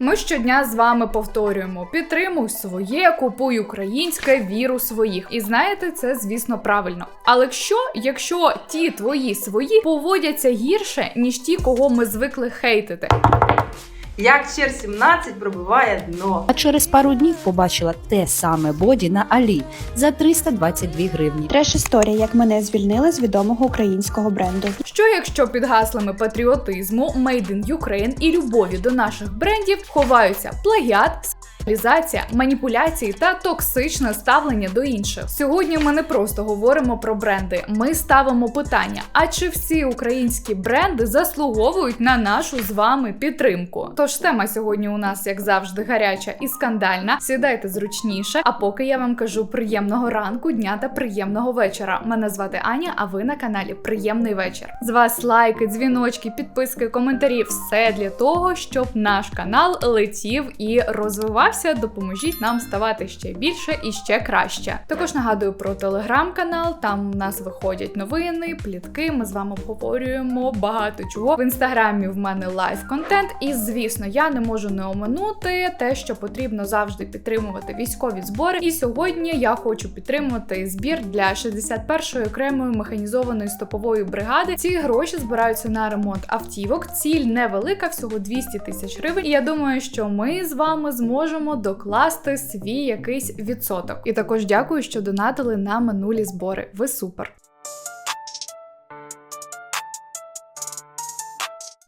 Ми щодня з вами повторюємо: підтримуй своє, купуй українське, віру своїх. І знаєте, це звісно правильно. Але що, якщо ті твої свої поводяться гірше, ніж ті, кого ми звикли хейтити? Як чер 17 пробиває дно. А через пару днів побачила те саме боді на Алі за 322 гривні. Треш історія, як мене звільнили з відомого українського бренду. Що якщо під гаслами патріотизму, Made in Ukraine і любові до наших брендів ховаються плагіат, сексуалізація, маніпуляції та токсичне ставлення до інших? Сьогодні ми не просто говоримо про бренди, ми ставимо питання: а чи всі українські бренди заслуговують на нашу з вами підтримку? Тож тема сьогодні у нас, як завжди, гаряча і скандальна. Сідайте зручніше. А поки я вам кажу приємного ранку, дня та приємного вечора. Мене звати Аня, а ви на каналі Приємний вечір. З вас лайки, дзвіночки, підписки, коментарі все для того, щоб наш канал летів і розвивався. Допоможіть нам ставати ще більше і ще краще. Також нагадую про телеграм-канал. Там у нас виходять новини, плітки. Ми з вами обговорюємо багато чого. В інстаграмі в мене лайв контент. І звісно, я не можу не оминути те, що потрібно завжди підтримувати військові збори. І сьогодні я хочу підтримувати збір для 61-ї окремої механізованої стопової бригади. Ці гроші збираються на ремонт автівок. Ціль невелика, всього 200 тисяч гривень. І я думаю, що ми з вами зможемо докласти свій якийсь відсоток. І також дякую, що донатили на минулі збори. Ви супер.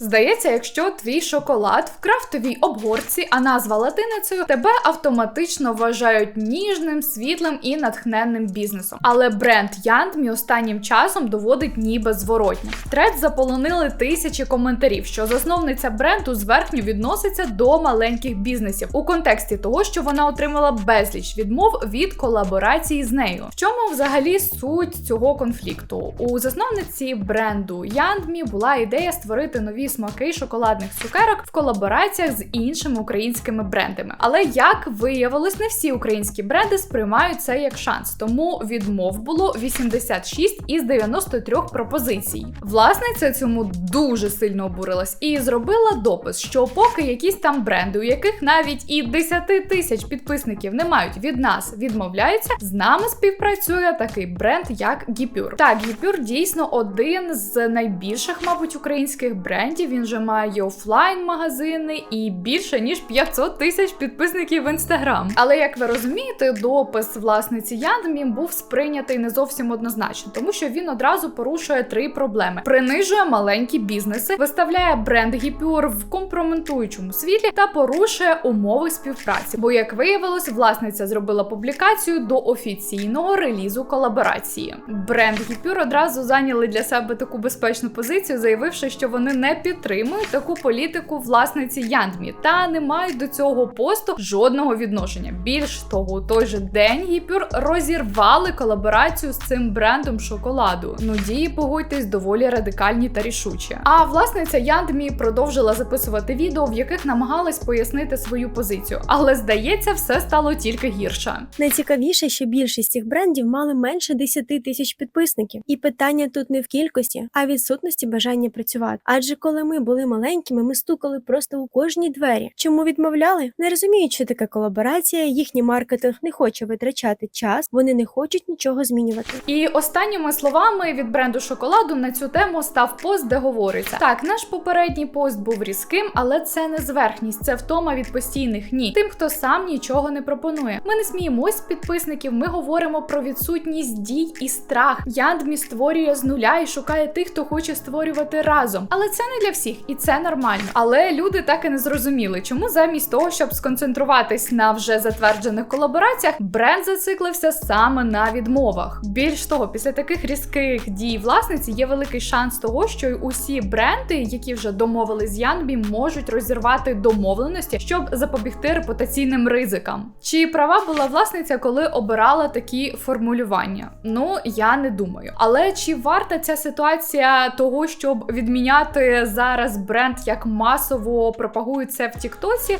Здається, якщо твій шоколад в крафтовій обгорці, а назва латиницею, тебе автоматично вважають ніжним, світлим і натхненним бізнесом. Але бренд Яндмі останнім часом доводить ніби зворотнє. Тред заполонили тисячі коментарів, що засновниця бренду зверхньо відноситься до маленьких бізнесів у контексті того, що вона отримала безліч відмов від колаборації з нею. В чому взагалі суть цього конфлікту? У засновниці бренду Яндмі була ідея створити нові смаки шоколадних цукерок в колабораціях з іншими українськими брендами. Але як виявилось, не всі українські бренди сприймають це як шанс, тому відмов було 86 із 93 пропозицій. Власниця цьому дуже сильно обурилась і зробила допис, що поки якісь там бренди, у яких навіть і 10 тисяч підписників не мають від нас, відмовляються, з нами співпрацює такий бренд, як Гіпюр. Так, Гіпюр дійсно один з найбільших, мабуть, українських брендів. Він же має офлайн магазини і більше ніж 500 тисяч підписників в інстаграм. Але як ви розумієте, допис власниці Яндмі був сприйнятий не зовсім однозначно, тому що він одразу порушує три проблеми: принижує маленькі бізнеси, виставляє бренд Гіпюр в компрометуючому світлі та порушує умови співпраці. Бо, як виявилось, власниця зробила публікацію до офіційного релізу колаборації. Бренд Гіпюр одразу зайняли для себе таку безпечну позицію, заявивши, що вони не підтримують таку політику власниці Яндмі та не мають до цього посту жодного відношення. Більш того, той же день Гіпюр розірвали колаборацію з цим брендом шоколаду. Ну дії погодьтесь доволі радикальні та рішучі. А власниця Яндмі продовжила записувати відео, в яких намагалась пояснити свою позицію, але здається, все стало тільки гірше. Найцікавіше, що більшість цих брендів мали менше 10 тисяч підписників, і питання тут не в кількості, а відсутності бажання працювати. Адже коли ми були маленькими, ми стукали просто у кожні двері. Чому відмовляли? Не розуміють, що таке колаборація, їхній маркетинг не хоче витрачати час, вони не хочуть нічого змінювати. І останніми словами від бренду шоколаду на цю тему став пост, де говориться: так, наш попередній пост був різким, але це не зверхність, це втома від постійних ні. Тим, хто сам нічого не пропонує. Ми не сміємось підписників, ми говоримо про відсутність дій і страх. Яндмі створює з нуля і шукає тих, хто хоче створювати разом. Але це не для всіх, і це нормально. Але люди так і не зрозуміли, чому замість того, щоб сконцентруватись на вже затверджених колабораціях, бренд зациклився саме на відмовах. Більш того, після таких різких дій власниці є великий шанс того, що усі бренди, які вже домовили з Янбі, можуть розірвати домовленості, щоб запобігти репутаційним ризикам. Чи права була власниця, коли обирала такі формулювання? Ну я не думаю. Але чи варта ця ситуація того, щоб відміняти зараз бренд як масово пропагують це в Тіктосі.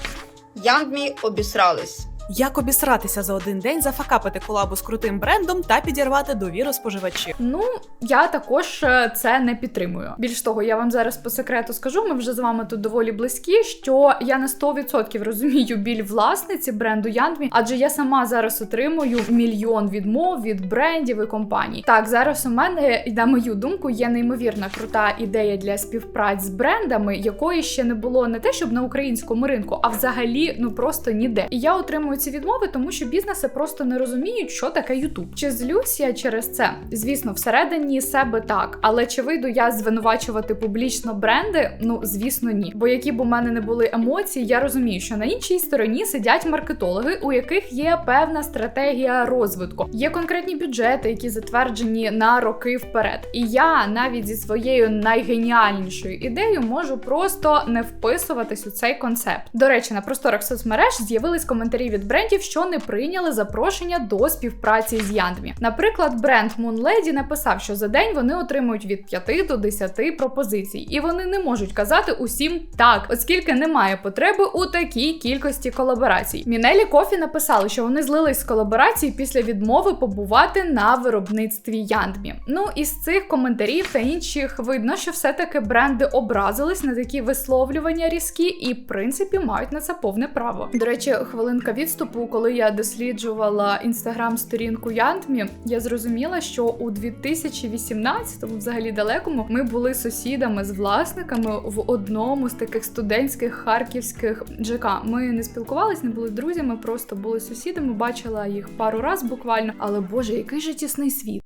Янгмі обісрались. Як обісратися за один день, зафакапити колабу з крутим брендом та підірвати довіру споживачів. Ну, я також е, це не підтримую. Більш того, я вам зараз по секрету скажу, ми вже з вами тут доволі близькі, що я на 100% розумію біль власниці бренду Яндмі, адже я сама зараз отримую мільйон відмов від брендів і компаній. Так, зараз у мене, на мою думку, є неймовірна крута ідея для співпраць з брендами, якої ще не було не те, щоб на українському ринку, а взагалі ну просто ніде. І я отримую ці відмови, тому що бізнеси просто не розуміють, що таке Ютуб. Чи злюсь я через це? Звісно, всередині себе так, але чи вийду я звинувачувати публічно бренди? Ну звісно, ні. Бо які б у мене не були емоції, я розумію, що на іншій стороні сидять маркетологи, у яких є певна стратегія розвитку, є конкретні бюджети, які затверджені на роки вперед. І я навіть зі своєю найгеніальнішою ідеєю можу просто не вписуватись у цей концепт. До речі, на просторах соцмереж з'явились коментарі від брендів, що не прийняли запрошення до співпраці з Яндмі. Наприклад, бренд Moon Lady написав, що за день вони отримують від 5 до 10 пропозицій, і вони не можуть казати усім так, оскільки немає потреби у такій кількості колаборацій. Мінелі Кофі написали, що вони злились з колаборації після відмови побувати на виробництві Яндмі. Ну із цих коментарів та інших видно, що все-таки бренди образились на такі висловлювання різкі і, в принципі, мають на це повне право. До речі, хвилинка відступу, коли я досліджувала інстаграм-сторінку Яндмі, я зрозуміла, що у 2018-му, взагалі далекому, ми були сусідами з власниками в одному з таких студентських харківських ЖК. Ми не спілкувалися, не були друзями, просто були сусідами. Бачила їх пару раз буквально. Але боже, який же тісний світ.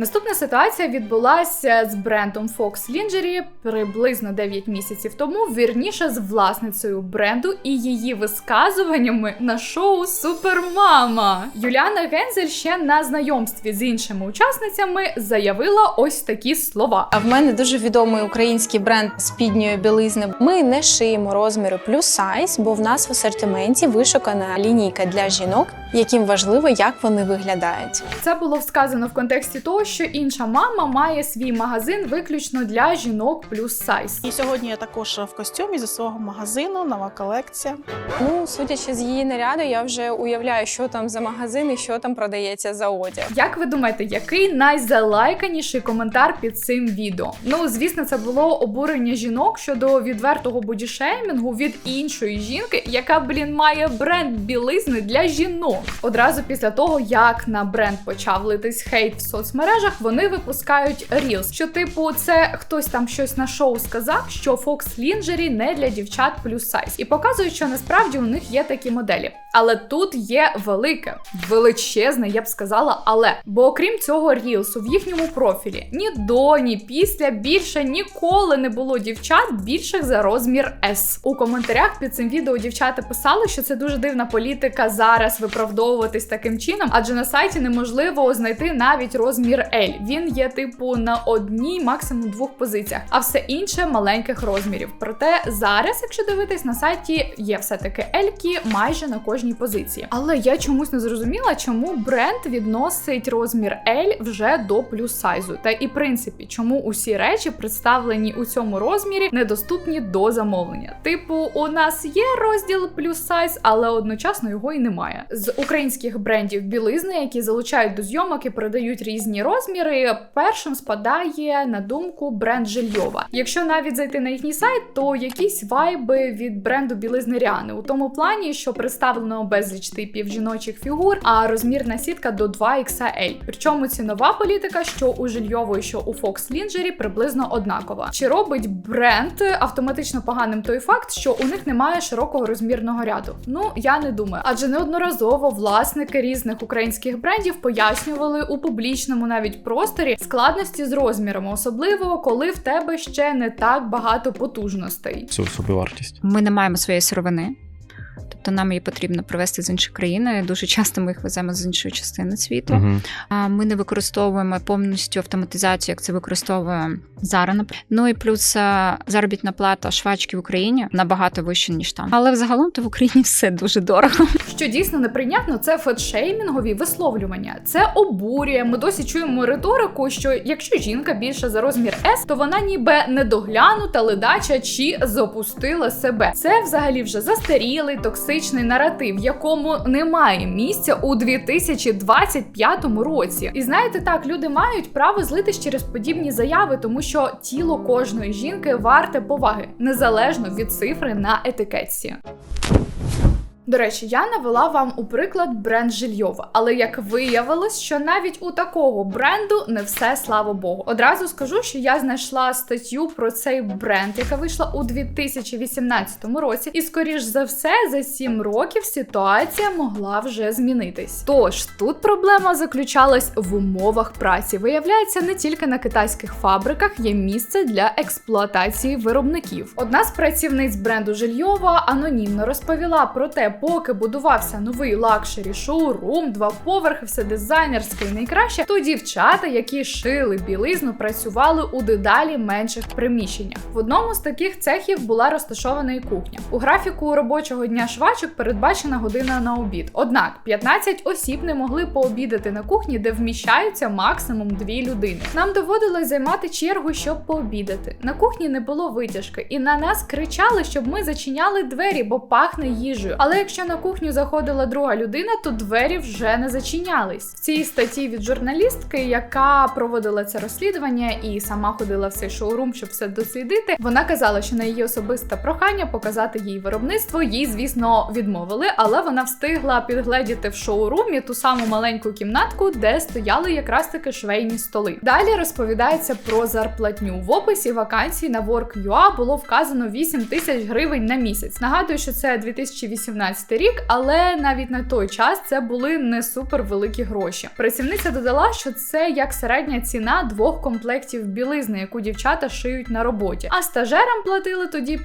Наступна ситуація відбулася з брендом Fox Lingerie приблизно 9 місяців тому, вірніше з власницею бренду і її висказуваннями на шоу Супермама. Юліана Гензель ще на знайомстві з іншими учасницями заявила ось такі слова. А в мене дуже відомий український бренд спідньої білизни. Ми не шиємо розміри плюс сайз, бо в нас в асортименті вишукана лінійка для жінок, яким важливо, як вони виглядають. Це було сказано в контексті того, що інша мама має свій магазин виключно для жінок плюс сайз. І сьогодні я також в костюмі зі свого магазину, нова колекція. Ну, судячи з її наряду, я вже уявляю, що там за магазин і що там продається за одяг. Як ви думаєте, який найзалайканіший коментар під цим відео? Ну, звісно, це було обурення жінок щодо відвертого бодішеймінгу від іншої жінки, яка, блін, має бренд білизни для жінок. Одразу після того, як на бренд почав литись хейт в соцмережах, вони випускають Reels, що типу, це хтось там щось на шоу сказав, що Fox Lingerie не для дівчат плюс сайз, і показують, що насправді у них є такі моделі. Але тут є велике, величезне, я б сказала, але бо окрім цього рілсу в їхньому профілі ні до, ні після більше ніколи не було дівчат більших за розмір S. У коментарях під цим відео дівчата писали, що це дуже дивна політика зараз виправдовуватись таким чином, адже на сайті неможливо знайти навіть розмір L. Він є типу на одній, максимум двох позиціях, а все інше маленьких розмірів. Проте зараз, якщо дивитись на сайті, є все-таки Ельки майже на кожній позиції. Але я чомусь не зрозуміла, чому бренд відносить розмір L вже до плюс сайзу. Та і в принципі, чому усі речі, представлені у цьому розмірі, недоступні до замовлення. Типу, у нас є розділ плюс сайз, але одночасно його і немає. З українських брендів білизни, які залучають до зйомок і продають різні розміри, першим спадає на думку бренд Жильйова. Якщо навіть зайти на їхній сайт, то якісь вайби від бренду білизни Ріани у тому плані, що представлено безліч типів жіночих фігур, а розмірна сітка до 2XL. Причому цінова політика, що у Жильйової, що у Fox Lingerie приблизно однакова. Чи робить бренд автоматично поганим той факт, що у них немає широкого розмірного ряду? Ну я не думаю, адже неодноразово власники різних українських брендів пояснювали у публічному навіть просторі складності з розмірами, особливо коли в тебе ще не так багато потужностей. Цю собівартість. Ми не маємо своєї сировини. Тобто нам її потрібно привезти з іншої країни. Дуже часто ми їх веземо з іншої частини світу. А Ми не використовуємо повністю автоматизацію, як це використовує нап- Ну і плюс е, заробітна плата швачки в Україні набагато вища ніж там. Але взагалом то в Україні все дуже дорого. Що дійсно неприйнятно, це фетшеймінгові висловлювання. Це обурює. Ми досі чуємо риторику, що якщо жінка більша за розмір S, то вона ніби недоглянута, ледача чи запустила себе. Це взагалі вже застарілий токсичний наратив, в якому немає місця у 2025 році. І знаєте, так люди мають право злитись через подібні заяви, тому що тіло кожної жінки варте поваги, незалежно від цифри на етикетці. До речі, я навела вам у приклад бренд Жильйова, але як виявилось, що навіть у такого бренду не все слава Богу. Одразу скажу, що я знайшла статтю про цей бренд, яка вийшла у 2018 році, і скоріш за все, за 7 років ситуація могла вже змінитись. Тож тут проблема заключалась в умовах праці. Виявляється, не тільки на китайських фабриках є місце для експлуатації виробників. Одна з працівниць бренду Жильйова анонімно розповіла про те, поки будувався новий лакшері шоурум, два поверхи, все дизайнерське і найкраще, то дівчата, які шили білизну, працювали у дедалі менших приміщеннях. В одному з таких цехів була розташована і кухня. У графіку робочого дня швачок передбачена година на обід. Однак 15 осіб не могли пообідати на кухні, де вміщаються максимум дві людини. Нам доводилось займати чергу, щоб пообідати. На кухні не було витяжки, і на нас кричали, щоб ми зачиняли двері, бо пахне їжею. Але якщо на кухню заходила друга людина, то двері вже не зачинялись. В цій статті від журналістки, яка проводила це розслідування і сама ходила в цей шоурум, щоб все дослідити. Вона казала, що на її особисте прохання показати їй виробництво, їй, звісно, відмовили, але вона встигла підгледіти в шоурумі ту саму маленьку кімнатку, де стояли якраз таки швейні столи. Далі розповідається про зарплатню. В описі вакансій на Work.ua було вказано 8 тисяч гривень на місяць. Нагадую, що це 2018 рік, але навіть на той час це були не супер великі гроші. Працівниця додала, що це як середня ціна двох комплектів білизни, яку дівчата шиють на роботі. А стажерам платили тоді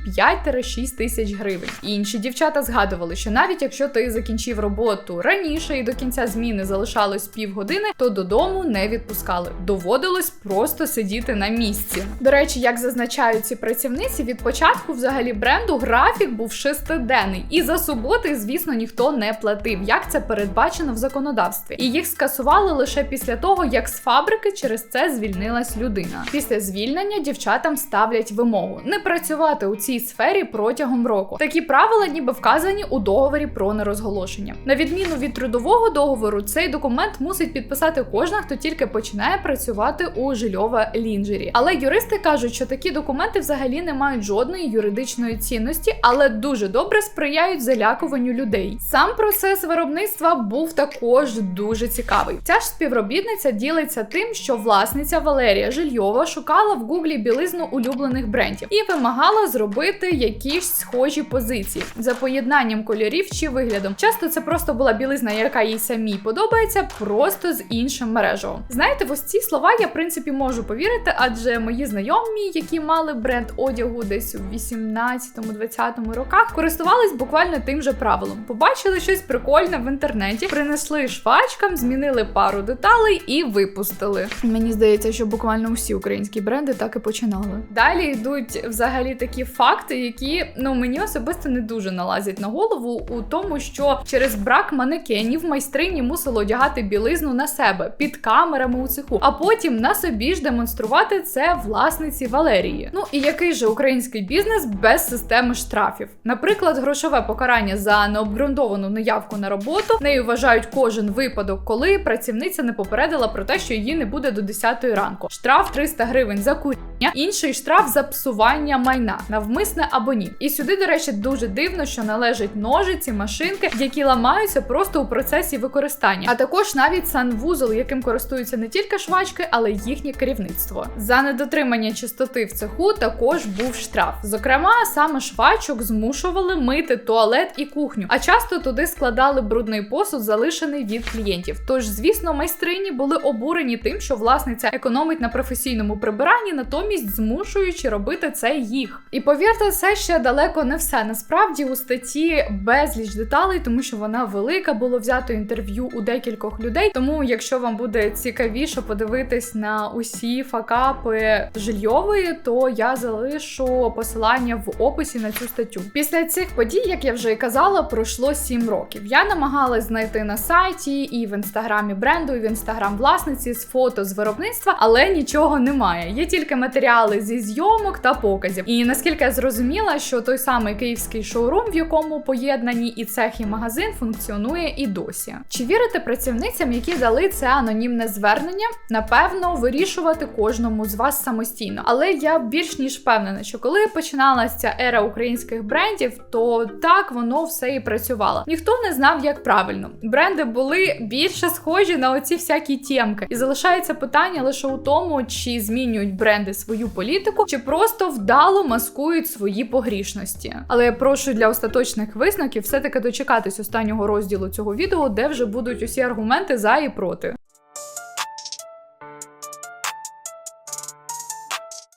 5-6 тисяч гривень. Інші дівчата згадували, що навіть якщо ти закінчив роботу раніше і до кінця зміни залишалось півгодини, то додому не відпускали. Доводилось просто сидіти на місці. До речі, як зазначають ці працівниці, від початку взагалі бренду графік був шестиденний, і за суботи, звісно, ніхто не платив, як це передбачено в законодавстві. І їх скасували лише після того, як з фабрики через це звільнилась людина. Після звільнення дівчатам ставлять вимогу не працювати у цій сфері протягом року. Такі правила, ніби вказані у договорі про нерозголошення. На відміну від трудового договору, цей документ мусить підписати кожна, хто тільки починає працювати у жильова лінджері. Але юристи кажуть, що такі документи взагалі не мають жодної юридичної цінності, але дуже добре сприяють залякуванню людей. Сам процес виробництва був також дуже цікавий. Ця ж співробітниця ділиться тим, що власниця Валерія Жильйова шукала в гуглі білизну улюблених брендів і вимагала зробити якісь схожі позиції за поєднанням кольорів чи виглядом. Часто це просто була білизна, яка їй самій подобається, просто з іншим мережевом. Знаєте, в ось ці слова я в принципі можу повірити, адже мої знайомі, які мали бренд одягу десь у 18-20 роках, користувались буквально тим же правилом. Побачили щось прикольне в інтернеті, принесли швачкам, змінили пару деталей і випустили. Мені здається, що буквально усі українські бренди так і починали. Далі йдуть взагалі такі факти, які ну мені особисто не дуже налазять на голову у тому, що через брак манекенів майстрині мусили одягати білизну на себе під камерами у цеху, а потім на собі ж демонструвати це власниці Валерії. Ну і який же український бізнес без системи штрафів? Наприклад, грошове покарання за необґрунтовану неявку на роботу нею вважають кожен випадок, коли працівниця не попередила про те, що її не буде до 10 ранку. Штраф 300 гривень за куріння, інший штраф за псування майна, навмисне або ні. І сюди, до речі, дуже дивно, що належать ножиці, машинки, які ламаються просто у процесі використання, а також навіть санвузол, яким користуються не тільки швачки, але й їхнє керівництво. За недотримання чистоти в цеху також був штраф. Зокрема, саме швачок змушували мити туалет і кухню, а часто туди складали брудний посуд, залишений від клієнтів. Тож, звісно, майстрині були обурені тим, що власниця економить на професійному прибиранні, натомість змушуючи робити це їх. І повірте, це ще далеко не все. Насправді у статті безліч деталей, тому що вона велика, було взято інтерв'ю у декількох людей. Тому, якщо вам буде цікавіше подивитись на усі факапи жильйової, то я залишу посилання в описі на цю статтю. Після цих подій, як я вже і казала, пройшло 7 років. Я намагалась знайти на сайті і в інстаграмі бренду, і в інстаграм власниці з фото з виробництва, але нічого немає. Є тільки матеріали зі зйомок та показів. І наскільки я зрозуміла, що той самий київський шоурум, в якому поєднані і цех, і магазин, функціонує і досі. Чи вірите працівницям, які дали це анонімне звернення? Напевно, вирішувати кожному з вас самостійно. Але я більш ніж впевнена, що коли починалася ера українських брендів, то так воно все і працювало. Ніхто не знав, як правильно. Бренди були більше схожі на оці всякі тємки. І залишається питання лише у тому, чи змінюють бренди свою політику, чи просто вдало маскують свої погрішності. Але я прошу для остаточних висновків все-таки дочекатись останнього розділу цього відео, де вже будуть усі аргументи за і проти.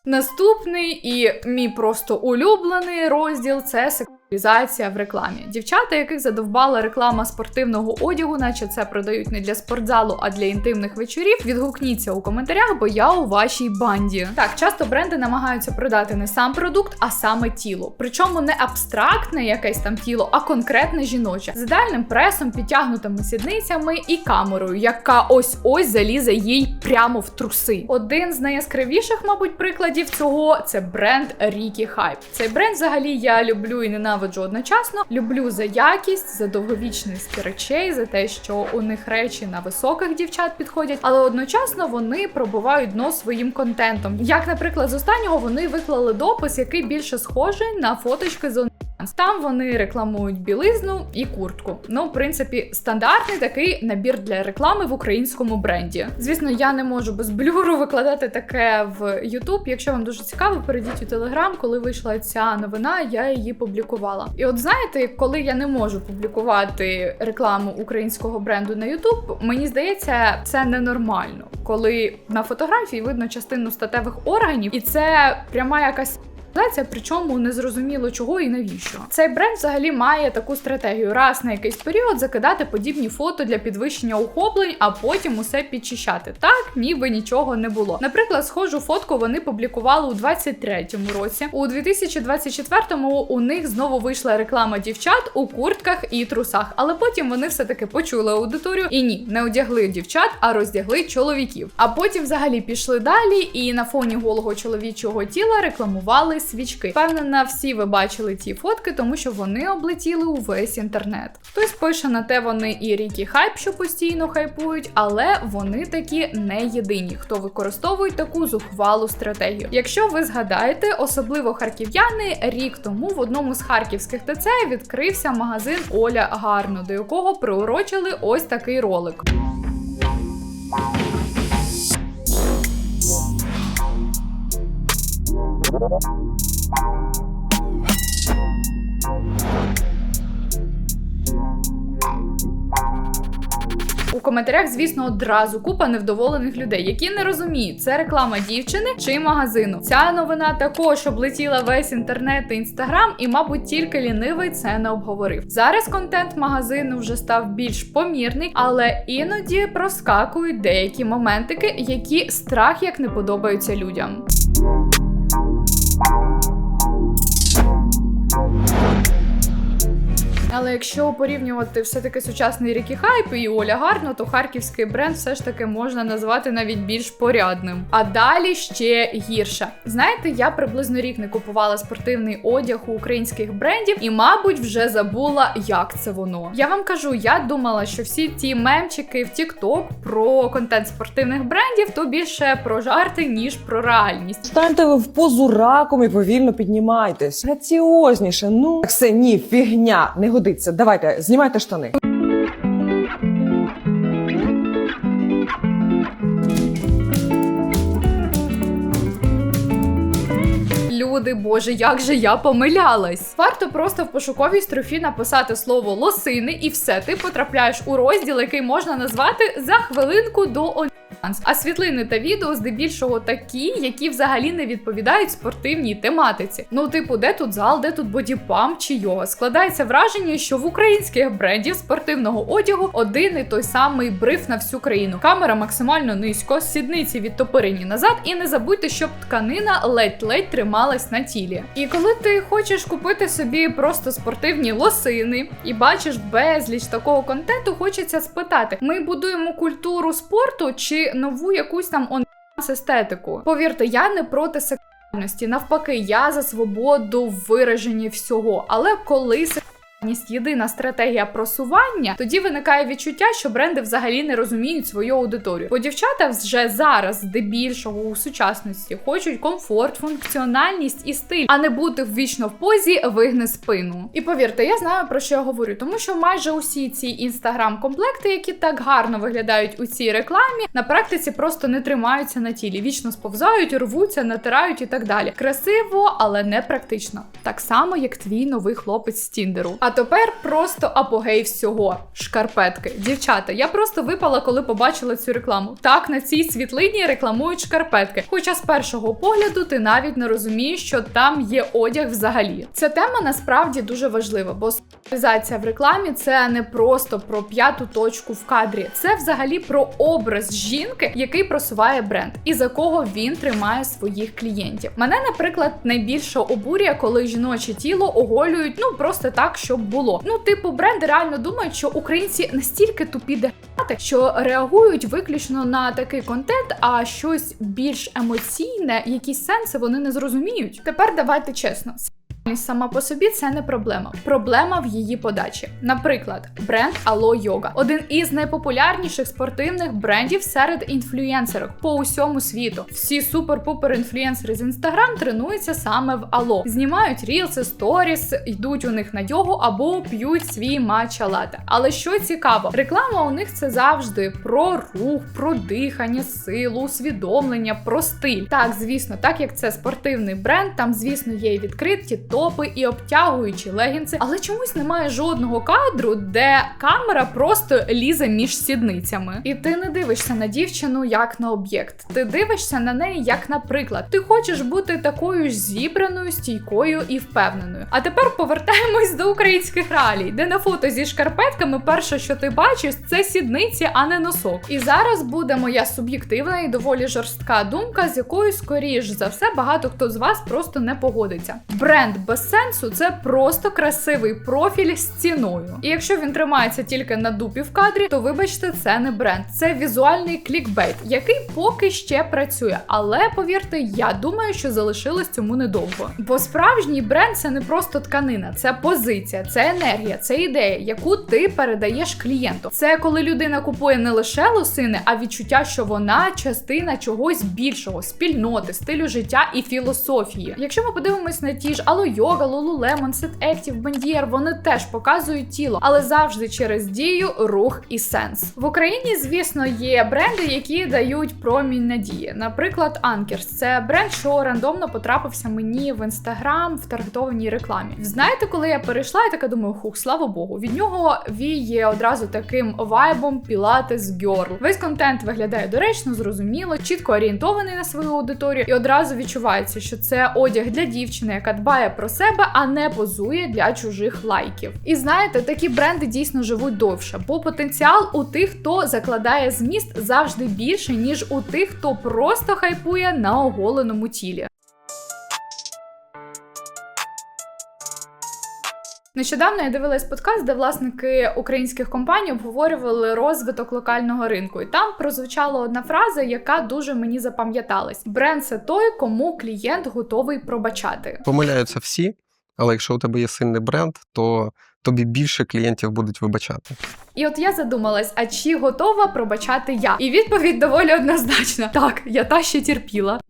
Наступний і мій просто улюблений розділ це сексуалізація в рекламі. Дівчата, яких задовбала реклама спортивного одягу, наче це продають не для спортзалу, а для інтимних вечорів. Відгукніться у коментарях, бо я у вашій банді. Так, часто бренди намагаються продати не сам продукт, а саме тіло. Причому не абстрактне якесь там тіло, а конкретне жіноче з ідеальним пресом, підтягнутими сідницями і камерою, яка ось ось залізе їй прямо в труси. Один з найяскравіших, мабуть, прикладів цього це бренд Рікі Хайп. Цей бренд взагалі я люблю і ненавиджу одночасно. Люблю за якість, за довговічність речей, за те, що у них речі на високих дівчат підходять, але одночасно вони пробувають дно своїм контентом. Як, наприклад, з останнього вони виклали допис, який більше схожий на фоточки з там вони рекламують білизну і куртку. Ну, в принципі, стандартний такий набір для реклами в українському бренді. Звісно, я не можу без блюру викладати таке в YouTube. Якщо вам дуже цікаво, перейдіть у Telegram, коли вийшла ця новина, я її публікувала. І от знаєте, коли я не можу публікувати рекламу українського бренду на YouTube, мені здається, це ненормально, коли на фотографії видно частину статевих органів, і це пряма якась. Це причому не зрозуміло чого і навіщо. Цей бренд взагалі має таку стратегію: раз на якийсь період закидати подібні фото для підвищення охоплень, а потім усе підчищати. Так, ніби нічого не було. Наприклад, схожу фотку вони публікували у 23-му році. У 2024-му у них знову вийшла реклама дівчат у куртках і трусах, але потім вони все-таки почули аудиторію і ні, не одягли дівчат, а роздягли чоловіків. А потім взагалі пішли далі і на фоні голого чоловічого тіла рекламували свічки. Впевнена, всі ви бачили ті фотки, тому що вони облетіли увесь інтернет. Хтось пише на те, вони і ріки хайп, що постійно хайпують, але вони такі не єдині, хто використовують таку зухвалу стратегію. Якщо ви згадаєте, особливо харків'яни, рік тому в одному з харківських ТЦ відкрився магазин Оля Гарно, до якого приурочили ось такий ролик. У коментарях, звісно, одразу купа невдоволених людей, які не розуміють, це реклама дівчини чи магазину. Ця новина також облетіла весь інтернет і інстаграм, і, мабуть, тільки лінивий це не обговорив. Зараз контент магазину вже став більш помірний, але іноді проскакують деякі моментики, які страх як не подобаються людям. Але якщо порівнювати все-таки сучасний Рікі Хайп і Оля Гарно, то харківський бренд все ж таки можна назвати навіть більш порядним. А далі ще гірше. Знаєте, я приблизно рік не купувала спортивний одяг у українських брендів і, мабуть, вже забула, як це воно. Я вам кажу, я думала, що всі ті мемчики в TikTok про контент спортивних брендів то більше про жарти, ніж про реальність. Станьте ви в позу раком і повільно піднімайтесь. Граціозніше. Ну все, ні, фігня, не годиться. Давайте, знімайте штани. Люди Боже, як же я помилялась. Варто просто в пошуковій строфі написати слово лосини, і все, ти потрапляєш у розділ, який можна назвати за хвилинку до OnlyFans. А світлини та відео здебільшого такі, які взагалі не відповідають спортивній тематиці. Ну, типу, де тут зал, де тут бодіпам чи йога. Складається враження, що в українських брендів спортивного одягу один і той самий бриф на всю країну. Камера максимально низько, сідниці відтопирені назад, і не забудьте, щоб тканина ледь-ледь трималась на тілі. І коли ти хочеш купити собі просто спортивні лосини і бачиш безліч такого контенту, хочеться спитати: ми будуємо культуру спорту чи нову якусь там он естетику? Повірте, я не проти сексуальності. Навпаки, я за свободу в вираженні всього. Але коли сексуальність єдина стратегія просування, тоді виникає відчуття, що бренди взагалі не розуміють свою аудиторію. Бо дівчата вже зараз, здебільшого у сучасності, хочуть комфорт, функціональність і стиль, а не бути вічно в позі вигни спину. І повірте, я знаю про що я говорю, тому що майже усі ці інстаграм-комплекти, які так гарно виглядають у цій рекламі, на практиці просто не тримаються на тілі, вічно сповзають, рвуться, натирають і так далі. Красиво, але не практично. Так само, як твій новий хлопець з Тіндеру. А тепер просто апогей всього. Шкарпетки. Дівчата, я просто випала, коли побачила цю рекламу. Так, на цій світлині рекламують шкарпетки. Хоча з першого погляду ти навіть не розумієш, що там є одяг взагалі. Ця тема насправді дуже важлива, бо Реалізація в рекламі це не просто про п'яту точку в кадрі, це взагалі про образ жінки, який просуває бренд, і за кого він тримає своїх клієнтів. Мене, наприклад, найбільше обурює, коли жіноче тіло оголюють ну просто так, щоб було. Ну, типу, бренди реально думають, що українці настільки тупі дегати, що реагують виключно на такий контент, а щось більш емоційне, якісь сенси вони не зрозуміють. Тепер давайте чесно. Сама по собі це не проблема. Проблема в її подачі. Наприклад, бренд Ало Йога один із найпопулярніших спортивних брендів серед інфлюєнсерок по усьому світу. Всі супер-пупер інфлюєнсери з інстаграм тренуються саме в Ало, знімають рілси, сторіс, йдуть у них на йогу або п'ють свій матча лате. Але що цікаво, реклама у них це завжди про рух, про дихання, силу, усвідомлення, про стиль. Так, звісно, так як це спортивний бренд, там, звісно, є і відкриті топи і обтягуючі легінси, але чомусь немає жодного кадру, де камера просто лізе між сідницями. І ти не дивишся на дівчину як на об'єкт. Ти дивишся на неї як на приклад. Ти хочеш бути такою ж зібраною, стійкою і впевненою. А тепер повертаємось до українських реалій, де на фото зі шкарпетками перше, що ти бачиш, це сідниці, а не носок. І зараз буде моя суб'єктивна і доволі жорстка думка, з якою, скоріш за все, багато хто з вас просто не погодиться. Бренд без сенсу це просто красивий профіль з ціною. І якщо він тримається тільки на дупі в кадрі, то вибачте, це не бренд, це візуальний клікбейт, який поки ще працює. Але повірте, я думаю, що залишилось цьому недовго. Бо справжній бренд це не просто тканина, це позиція, це енергія, це ідея, яку ти передаєш клієнту. Це коли людина купує не лише лосини, а відчуття, що вона частина чогось більшого, спільноти, стилю життя і філософії. Якщо ми подивимось на ті ж Ало Йога, Lululemon, Set Active, Бендієр, вони теж показують тіло, але завжди через дію, рух і сенс. В Україні, звісно, є бренди, які дають промінь надії. Наприклад, Anchors. це бренд, що рандомно потрапився мені в інстаграм в таргетованій рекламі. Знаєте, коли я перейшла, я така думаю, хух, слава Богу, від нього віє одразу таким вайбом Pilates Girl. Весь контент виглядає доречно, зрозуміло, чітко орієнтований на свою аудиторію, і одразу відчувається, що це одяг для дівчини, яка дбає про себе, а не позує для чужих лайків. І знаєте, такі бренди дійсно живуть довше, бо потенціал у тих, хто закладає зміст, завжди більше, ніж у тих, хто просто хайпує на оголеному тілі. Нещодавно я дивилась подкаст, де власники українських компаній обговорювали розвиток локального ринку. І там прозвучала одна фраза, яка дуже мені запам'яталась: бренд це той, кому клієнт готовий пробачати. Помиляються всі, але якщо у тебе є сильний бренд, то тобі більше клієнтів будуть вибачати. І от я задумалась, а чи готова пробачати я? І відповідь доволі однозначна: так, я та ще терпіла.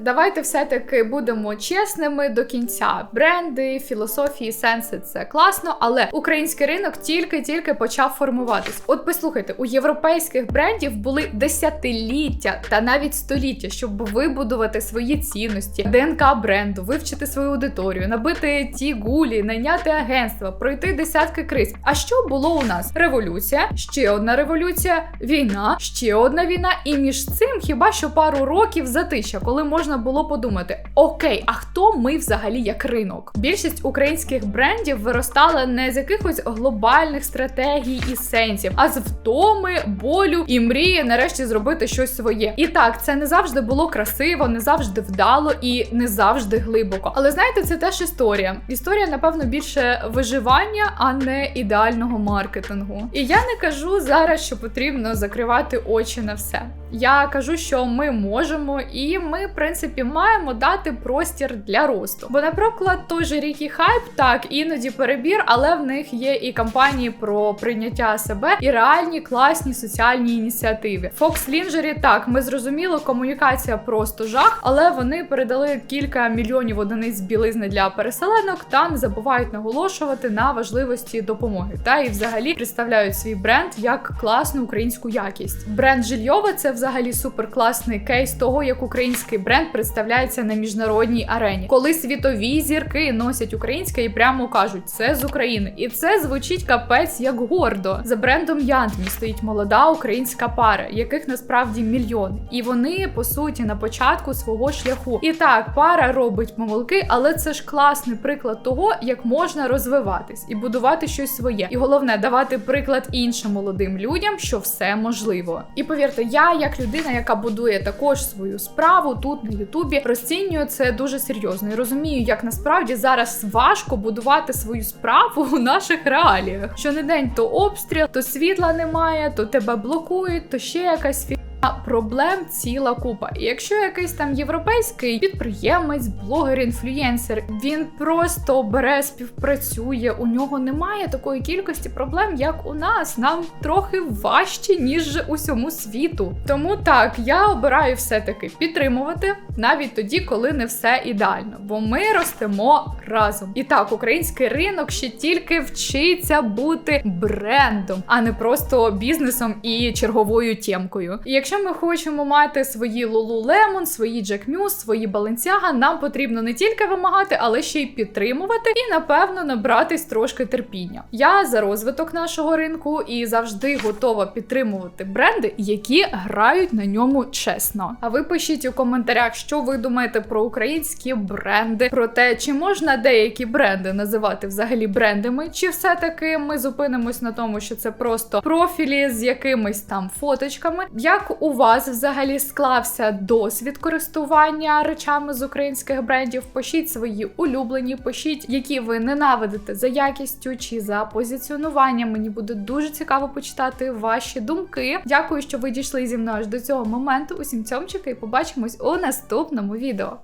Давайте все-таки будемо чесними до кінця. Бренди, філософії, сенси це класно, але український ринок тільки-тільки почав формуватись. От послухайте, у європейських брендів були десятиліття та навіть століття, щоб вибудувати свої цінності, ДНК бренду, вивчити свою аудиторію, набити ті гулі, найняти агентства, пройти десятки криз. А що було у нас? Революція, ще одна революція, війна, ще одна війна, і між цим хіба що пару років затища, коли можна було подумати: окей, а хто ми взагалі як ринок? Більшість українських брендів виростала не з якихось глобальних стратегій і сенсів, а з втоми, болю і мрії нарешті зробити щось своє. І так, це не завжди було красиво, не завжди вдало і не завжди глибоко. Але знаєте, це теж історія. Історія, напевно, більше виживання, а не ідеального маркетингу. І я не кажу зараз, що потрібно закривати очі на все. Я кажу, що ми можемо, і ми, в принципі, маємо дати простір для росту. Бо, наприклад, той же рік і хайп, так іноді перебір, але в них є і кампанії про прийняття себе, і реальні класні соціальні ініціативи. Fox Lingerie, так, ми зрозуміли, комунікація просто жах, але вони передали кілька мільйонів одиниць білизни для переселенок та не забувають наголошувати на важливості допомоги. Та і взагалі представляють свій бренд як класну українську якість. Бренд Жильйова це взагалі суперкласний кейс того, як український бренд представляється на міжнародній арені, коли світові зірки носять українське і прямо кажуть, це з України, і це звучить капець як гордо. За брендом Янтмі стоїть молода українська пара, яких насправді мільйони, і вони по суті на початку свого шляху. І так, пара робить помилки, але це ж класний приклад того, як можна розвиватись і будувати щось своє. І головне давати приклад іншим молодим людям, що все можливо. І повірте, я як людина, яка будує також свою справу тут на Ютубі, розцінюю це дуже серйозно і розумію, як насправді зараз важко будувати свою справу у наших реаліях. Що не день то обстріл, то світла немає, то тебе блокують, то ще якась фі. Проблем ціла купа. І якщо якийсь там європейський підприємець, блогер, інфлюєнсер, він просто бере, співпрацює, у нього немає такої кількості проблем, як у нас. Нам трохи важче, ніж усьому світу. Тому так, я обираю все-таки підтримувати навіть тоді, коли не все ідеально, бо ми ростемо разом. І так, український ринок ще тільки вчиться бути брендом, а не просто бізнесом і черговою тємкою. І якщо ми хочемо мати свої Lululemon, свої Jack Muse, свої Balenciaga, нам потрібно не тільки вимагати, але ще й підтримувати і, напевно, набратись трошки терпіння. Я за розвиток нашого ринку і завжди готова підтримувати бренди, які грають на ньому чесно. А ви пишіть у коментарях, що ви думаєте про українські бренди, про те, чи можна деякі бренди називати взагалі брендами, чи все-таки ми зупинимось на тому, що це просто профілі з якимись там фоточками. Як у вас взагалі склався досвід користування речами з українських брендів? Пишіть свої улюблені, пишіть, які ви ненавидите за якістю чи за позиціонуванням. Мені буде дуже цікаво почитати ваші думки. Дякую, що ви дійшли зі мною аж до цього моменту. Усім цьомчики, і побачимось у наступному відео.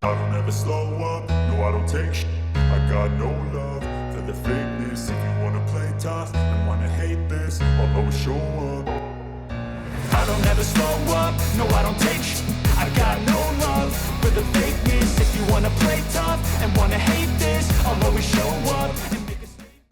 I don't show up I don't ever slow up, no I don't take sh- I got no love for the fakeness. If you wanna play tough and wanna hate this I'll always show up